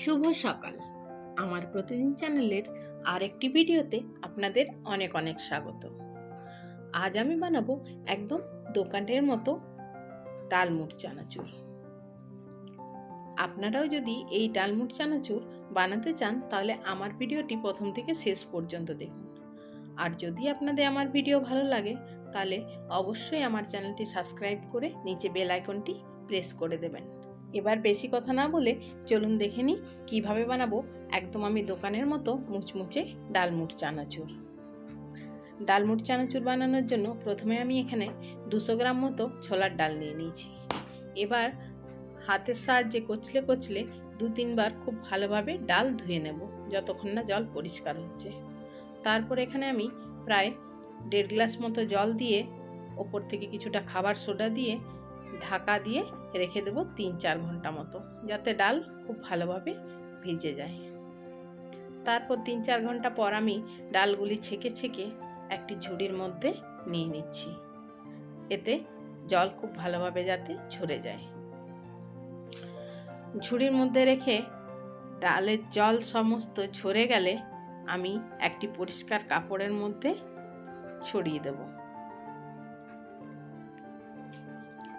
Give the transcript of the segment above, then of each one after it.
শুভ সকাল। আমার প্রতিদিন চ্যানেলের আরেকটি ভিডিওতে আপনাদের অনেক অনেক স্বাগত। আজ আমি বানাবো একদম দোকানের মতো ডালমুট চানাচুর। আপনারাও যদি এই ডালমুট চানাচুর বানাতে চান, তাহলে আমার ভিডিওটি প্রথম থেকে শেষ পর্যন্ত দেখুন। আর যদি আপনাদের আমার ভিডিও ভালো লাগে তাহলে অবশ্যই আমার চ্যানেলটি সাবস্ক্রাইব করে নিচে বেল আইকনটি প্রেস করে দেবেন। এবার বেশি কথা না বলে চলুন দেখে নিই কীভাবে বানাবো একদম আমি দোকানের মতো মুচমুচে ডালমুট চানাচুর। ডালমুট চানাচুর বানানোর জন্য প্রথমে আমি এখানে দুশো গ্রাম মতো ছোলার ডাল নিয়ে নিয়েছি। এবার হাতের সাহায্যে কচলে কচলে দু তিনবার খুব ভালোভাবে ডাল ধুয়ে নেব, যতক্ষণ না জল পরিষ্কার হচ্ছে। তারপর এখানে আমি প্রায় দেড় গ্লাস মতো জল দিয়ে ওপর থেকে কিছুটা খাবার সোডা দিয়ে ঢাকা দিয়ে রেখে দেবো তিন চার ঘণ্টা মতো, যাতে ডাল খুব ভালোভাবে ভিজে যায়। তারপর তিন চার ঘণ্টা পর আমি ডালগুলি ছেঁকে ছেঁকে একটি ঝুড়ির মধ্যে নিয়ে নিচ্ছি। এতে জল খুব ভালোভাবে যাতে ঝরে যায়। ঝুড়ির মধ্যে রেখে ডালের জল সমস্ত ঝরে গেলে আমি একটি পরিষ্কার কাপড়ের মধ্যে ছড়িয়ে দেবো।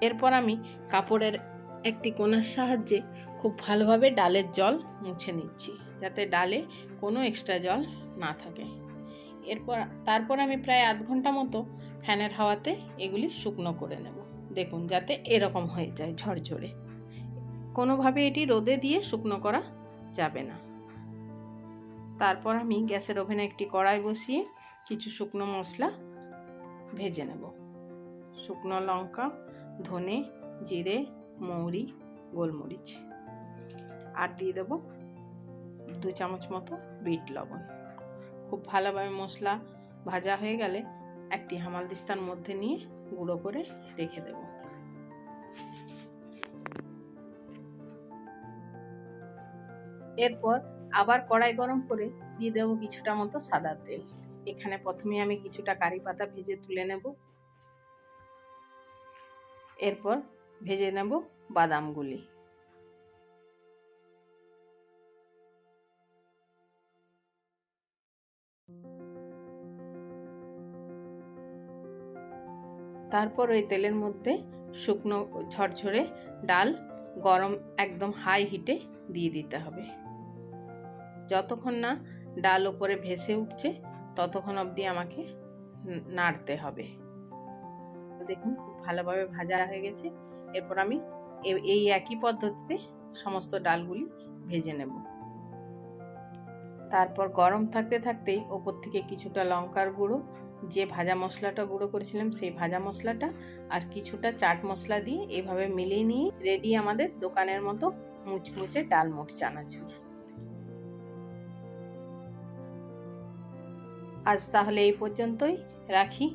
এরপর আমি কাপড়ের একটি কোনার সাহায্যে খুব ভালোভাবে ডালের জল মুছে নিচ্ছি, যাতে ডালে কোনো এক্সট্রা জল না থাকে। এরপর, তারপর আমি প্রায় আধ ঘণ্টা মতো ফ্যানের হাওয়াতে এগুলি শুকনো করে নেব। দেখুন, যাতে এরকম হয়ে যায় ঝরঝরে। কোনোভাবে এটি রোদে দিয়ে শুকনো করা যাবে না। তারপর আমি গ্যাসের ওভেনে একটি কড়াই বসিয়ে কিছু শুকনো মশলা ভেজে নেব। শুকনো লঙ্কা, ধনে, জিরে, মৌরি, গোলমরিচ। আর দিয়ে দেব দু চামচ মতো বিট লবণ। খুব ভালোভাবে মশলা ভাজা হয়ে গেলে একটি হামালদিস্তার মধ্যে নিয়ে গুঁড়ো করে রেখে দেব। এরপর আবার কড়াই গরম করে দিয়ে দেবো কিছুটা মতো সাদা তেল। এখানে প্রথমে আমি কিছুটা কারি পাতা ভেজে তুলে নেব। এরপর ভেজে নেব বাদামগুলি তারপর ওই তেলের মধ্যে শুকনো ঝরঝরে ডাল গরম একদম হাই হিটে দিয়ে দিতে হবে। যতক্ষণ না ডাল ওপরে ভেসে উঠছে, ততক্ষণ অবধি আমাকে নাড়তে হবে। দেখুন, খুব ভালোভাবে ভাজা হয়ে গেছে। এরপর আমি এই একই পদ্ধতিতে সমস্ত ডালগুলি ভেজে নেব। তারপর গরম থাকতে থাকতেই ওপর থেকে কিছুটা লঙ্কার গুঁড়ো, যে ভাজা মশলাটা গুঁড়ো করেছিলাম সেই ভাজা মশলাটা আর কিছুটা চাট মশলা দিয়ে এভাবে মিলিয়ে নিয়ে রেডি আমাদের দোকানের মতো মুচমুচে ডালমুট চানাচুর। আজ তাহলে এই পর্যন্তই রাখি।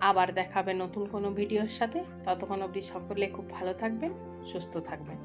আবার দেখাবে নতুন কোনো ভিডিওর সাথে। ততক্ষণ অবধি সকলে খুব ভালো থাকবেন, সুস্থ থাকবেন।